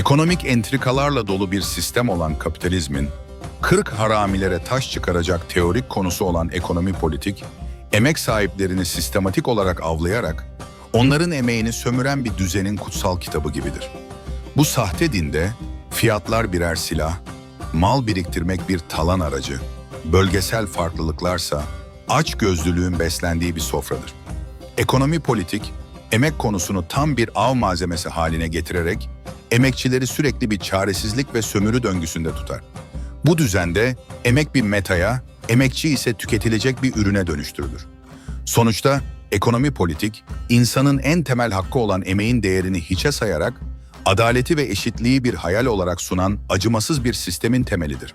Ekonomik entrikalarla dolu bir sistem olan kapitalizmin, 40 haramilere taş çıkaracak teorik konusu olan ekonomi politik, emek sahiplerini sistematik olarak avlayarak, onların emeğini sömüren bir düzenin kutsal kitabı gibidir. Bu sahte dinde fiyatlar birer silah, mal biriktirmek bir talan aracı, bölgesel farklılıklarsa aç gözlülüğün beslendiği bir sofradır. Ekonomi politik, emek konusunu tam bir av malzemesi haline getirerek emekçileri sürekli bir çaresizlik ve sömürü döngüsünde tutar. Bu düzende emek bir metaya, emekçi ise tüketilecek bir ürüne dönüştürülür. Sonuçta ekonomi politik, insanın en temel hakkı olan emeğin değerini hiçe sayarak, adaleti ve eşitliği bir hayal olarak sunan acımasız bir sistemin temelidir.